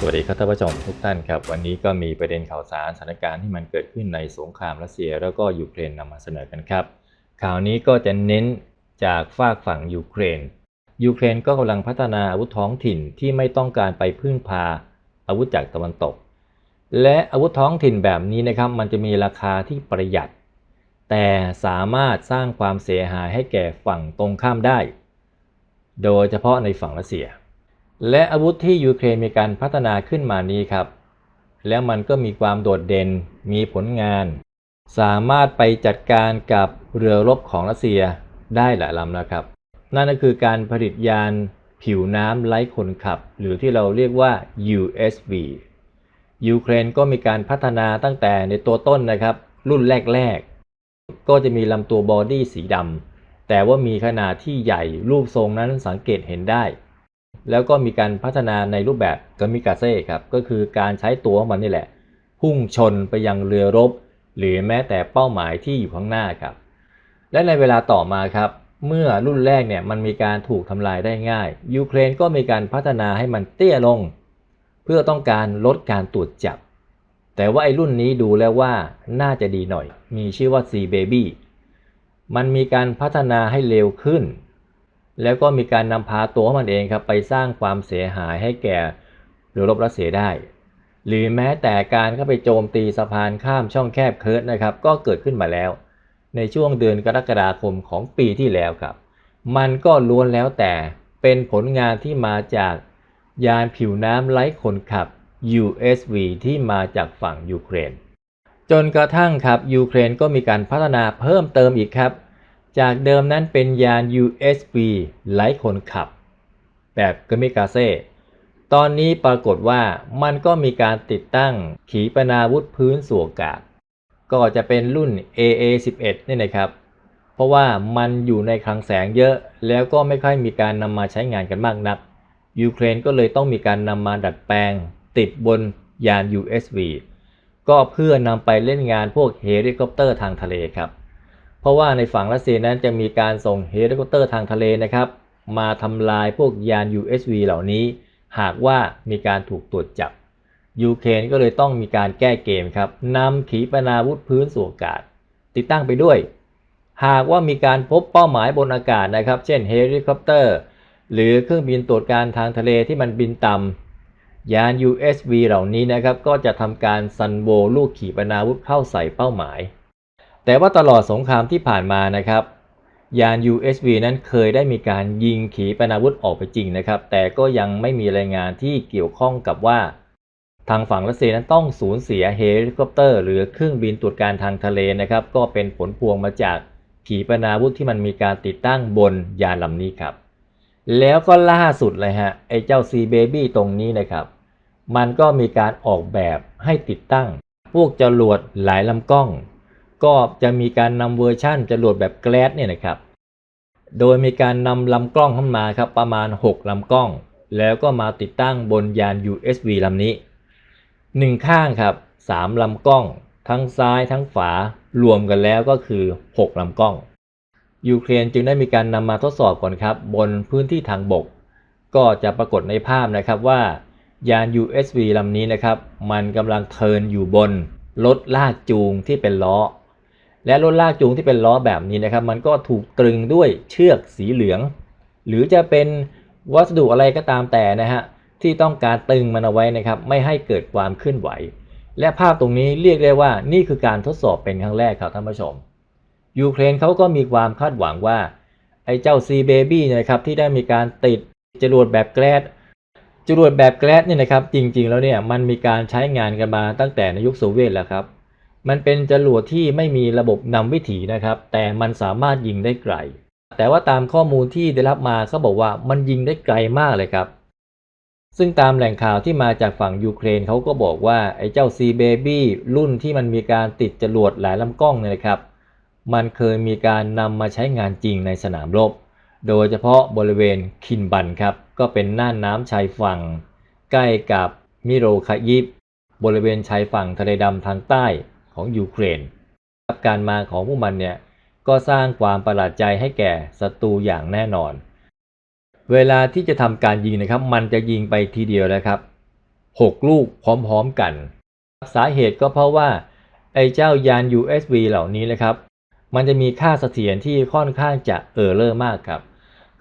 สวัสดีครับท่านผู้ชมทุกท่านครับ วันนี้ก็มีประเด็นข่าวสารสถานการณ์ที่มันเกิดขึ้นในสงครามรัสเซียแล้วก็ยูเครนนำมาเสนอกันครับ ข่าวนี้ก็จะเน้นจากฝากฝั่งยูเครน ยูเครนก็กำลังพัฒนาอาวุธท้องถิ่นที่ไม่ต้องการไปพึ่งพาอาวุธจากตะวันตก และอาวุธท้องถิ่นแบบนี้นะครับมันจะมีราคาที่ประหยัด แต่สามารถสร้างความเสียหายให้แก่ฝั่งตรงข้ามได้ โดยเฉพาะในฝั่งรัสเซีย และอาวุธที่ยูเครนมีการพัฒนาขึ้นมานี้ครับ แล้วมันก็มีความโดดเด่นมีผลงาน สามารถไปจัดการกับเรือรบของรัสเซียได้หลายลำนะครับ นั่นก็คือการผลิตยานผิวน้ำไร้คนขับ หรือที่เราเรียกว่า USV ยูเครนก็มีการพัฒนาตั้งแต่ในตัวต้นนะครับ รุ่นแรก ๆ ก็จะมีลำตัวบอดี้สีดำแต่ว่ามีขนาดที่ใหญ่รูปทรงนั้นสังเกตเห็นได้ แล้วก็มีการพัฒนาในรูปแบบกามิกาเซ่ครับ ก็คือการใช้ตัวของมันนี่แหละ พุ่งชนไปยังเรือรบ หรือแม้แต่เป้าหมายที่อยู่ข้างหน้าครับ และในเวลาต่อมาครับ เมื่อรุ่นแรกเนี่ยมันมีการถูกทำลายได้ง่าย ยูเครนก็มีการพัฒนาให้มันเตี้ยลง เพื่อต้องการลดการตรวจจับ แต่ว่าไอ้รุ่นนี้ดูแล้วว่าน่าจะดีหน่อย มีชื่อว่า C Baby มันมีการพัฒนาให้เร็วขึ้น แล้วก็มีการนำพาตัวมันเองครับไปสร้างความเสียหายให้แก่เรือรบรัสเซียได้ หรือแม้แต่การเข้าไปโจมตีสะพานข้ามช่องแคบเคิร์ตนะครับ ก็เกิดขึ้นมาแล้ว ในช่วงเดือนกรกฎาคมของปีที่แล้วครับ มันก็ล้วนแล้วแต่เป็นผลงานที่มาจากยานผิวน้ำไร้คนขับ USV ที่มาจากฝั่งยูเครน จนกระทั่งครับยูเครนก็มีการพัฒนาเพิ่มเติมอีกครับ จากเดิมนั้นเป็นยาน USB ไร้คนขับ แบบกมิกาเซ่ตอนนี้ปรากฏว่ามันก็มีการติดตั้งขีปนาวุธพื้นสู่อากาศ ก็จะเป็นรุ่น AA11 นี่นะครับ เพราะว่ามันอยู่ในคลังแสงเยอะ แล้วก็ไม่ค่อยมีการนำมาใช้งานกันมากนัก ยูเครนก็เลยต้องมีการนำมาดัดแปลง ติดบนยาน USV ก็เพื่อนำไปเล่นงานพวกเฮลิคอปเตอร์ทางทะเลครับ เพราะว่าในฝั่งรัสเซียนั้นจะมีการส่งเฮลิคอปเตอร์ทางทะเลนะครับ มาทำลายพวกยาน USV เหล่านี้ หากว่ามีการถูกตรวจจับยูเครนก็เลยต้องมีการแก้เกมครับนำขีปนาวุธพื้นสู่อากาศ ติดตั้งไปด้วย หากว่ามีการพบเป้าหมายบนอากาศนะครับ เช่นเฮลิคอปเตอร์ หรือเครื่องบินตรวจการทางทะเลที่มันบินต่ำยาน USV เหล่านี้นะครับ ก็จะทำการซันโบลูกขีปนาวุธเข้าใส่เป้าหมาย แต่ว่าตลอดสงครามที่ผ่านมานะครับ ยาน USV นั้นเคยได้มีการยิงขีปนาวุธออกไปจริงนะครับ แต่ก็ยังไม่มีรายงานที่เกี่ยวข้องกับว่า ทางฝั่งรัสเซียนั้นต้องสูญเสียเฮลิคอปเตอร์หรือเครื่องบินตรวจการทางทะเลนะครับ ก็เป็นผลพวงมาจากขีปนาวุธที่มันมีการติดตั้งบนยานลำนี้ครับ แล้วก็ล่าสุดเลยฮะไอ้เจ้า C Baby ตรงนี้นะครับ มันก็มีการออกแบบให้ติดตั้ง พวกจรวดหลายลำกล้อง ก็จะมีการนำเวอร์ชั่นจรวดแบบแกลสเนี่ยนะครับ โดยมีการนำลำกล้องเข้ามาครับประมาณ 6ลำกล้อง แล้วก็มาติดตั้งบนยาน USB ลำนี้หนึ่งข้างครับ3ลำกล้อง ทั้งซ้ายทั้งฝารวมกันแล้วก็คือ 6ลำกล้อง ยูเครนจึงได้มีการนำมาทดสอบก่อนครับ บนพื้นที่ทางบก ก็จะปรากฏในภาพนะครับว่ายาน USB ลำนี้นะครับ มันกำลังเทินอยู่บนรถลากจูงที่เป็นล้อ และรถลากจูงที่เป็นล้อแบบนี้นะครับ มันก็ถูกตรึงด้วยเชือกสีเหลือง หรือจะเป็นวัสดุอะไรก็ตามแต่นะฮะที่ต้องการตึงมันเอาไว้นะครับไม่ให้เกิดความเคลื่อนไหว และภาพตรงนี้เรียกได้ว่านี่คือการทดสอบเป็นครั้งแรกครับท่านผู้ชม ยูเครนเขาก็มีความคาดหวังว่าไอ้เจ้า C Baby เนยนะครับที่ได้มีการติดจรวดแบบแกลสจรวดแบบแกลสเนี่ยนะครับจริงๆแล้วเนี่ยมันมีการใช้งานกันมาตั้งแต่ในยุคโซเวียตแล้วครับ มันเป็นจรวดที่ไม่มีระบบนำวิถีนะครับ แต่มันสามารถยิงได้ไกล แต่ว่าตามข้อมูลที่ได้รับมาเขาบอกว่ามันยิงได้ไกลมากเลยครับ ซึ่งตามแหล่งข่าวที่มาจากฝั่งยูเครนเขาก็บอกว่าไอ้เจ้า C Baby รุ่นที่มันมีการติดจรวดหลายลำกล้องเนี่ยนะครับ มันเคยมีการนำมาใช้งานจริงในสนามรบ โดยเฉพาะบริเวณคินบันครับ ก็เป็นน่านน้ำชายฝั่ง ใกล้กับมิโรคายิบบริเวณชายฝั่งทะเลดำทางใต้ ของยูเครนการมาของพวกมันเนี่ยก็สร้างความประหลาดใจให้แก่ศัตรูอย่างแน่นอน เวลาที่จะทำการยิงนะครับ มันจะยิงไปทีเดียวนะครับ 6 ลูกพร้อมๆกัน สาเหตุก็เพราะว่าไอ้เจ้ายาน USB เหล่านี้นะครับ มันจะมีค่าเสถียรที่ค่อนข้างจะเออร์เลอร์มากครับ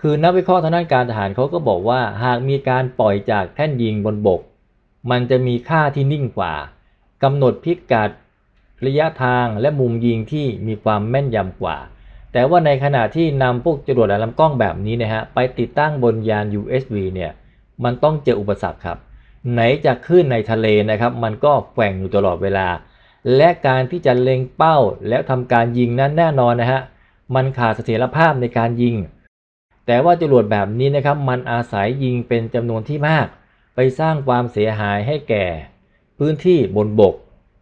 คือนักวิเคราะห์ทางด้านการทหารเขาก็บอกว่าหากมีการปล่อยจากแท่นยิงบนบก มันจะมีค่าที่นิ่งกว่า กำหนดพิกัด ระยะทางและมุมยิงที่มีความแม่นยำกว่า แต่ว่าในขณะที่นำพวกจรวดแลำกล้องแบบนี้นะฮะไปติดตั้งบนยาน USB เนี่ยมันต้องเจออุปสรรคครับ ไหนจะขึ้นในทะเลนะครับ มันก็แกว่งอยู่ตลอดเวลา และการที่จะเล็งเป้าแล้วทำการยิงนั้นแน่นอนนะฮะมันขาดเสถียรภาพในการยิง แต่ว่าจรวดแบบนี้นะครับมันอาศัยยิงเป็นจำนวนที่มาก ไปสร้างความเสียหายให้แก่ พื้นที่บนบก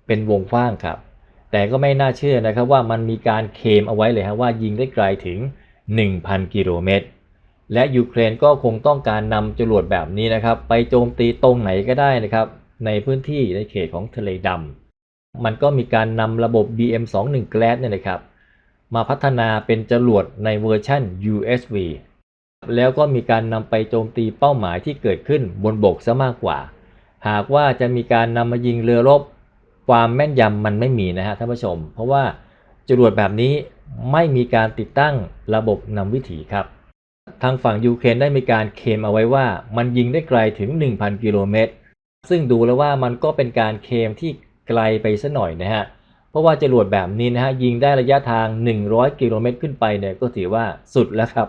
เป็นวงกว้างครับ แต่ก็ไม่น่าเชื่อนะครับว่ามันมีการเคมเอาไว้เลยฮะว่ายิงได้ไกลถึง 1,000 กิโลเมตร และยูเครนก็คงต้องการนำจรวดแบบนี้นะครับ ไปโจมตีตรงไหนก็ได้นะครับ ในพื้นที่ในเขตของทะเลดำมันก็มีการนำระบบ BM21 Glass เนี่ยนะครับ มาพัฒนาเป็นจรวดในเวอร์ชัน USV แล้วก็มีการนำไปโจมตีเป้าหมายที่เกิดขึ้นบนบกซะมากกว่า หากว่าจะมีการนำมายิงเรือรบ ความแม่นยำมันไม่มีนะฮะท่านผู้ชม เพราะว่าจรวดแบบนี้ไม่มีการติดตั้งระบบนำวิถีครับ ทางฝั่งยูเครนได้มีการเคมเอาไว้ว่า มันยิงได้ไกลถึง 1,000 กิโลเมตร ซึ่งดูแล้วว่ามันก็เป็นการเคมที่ไกลไปซะหน่อยนะฮะ เพราะว่าจรวดแบบนี้นะฮะยิงได้ระยะทาง 100 กิโลเมตรขึ้นไปเนี่ยก็ถือว่าสุดแล้วครับ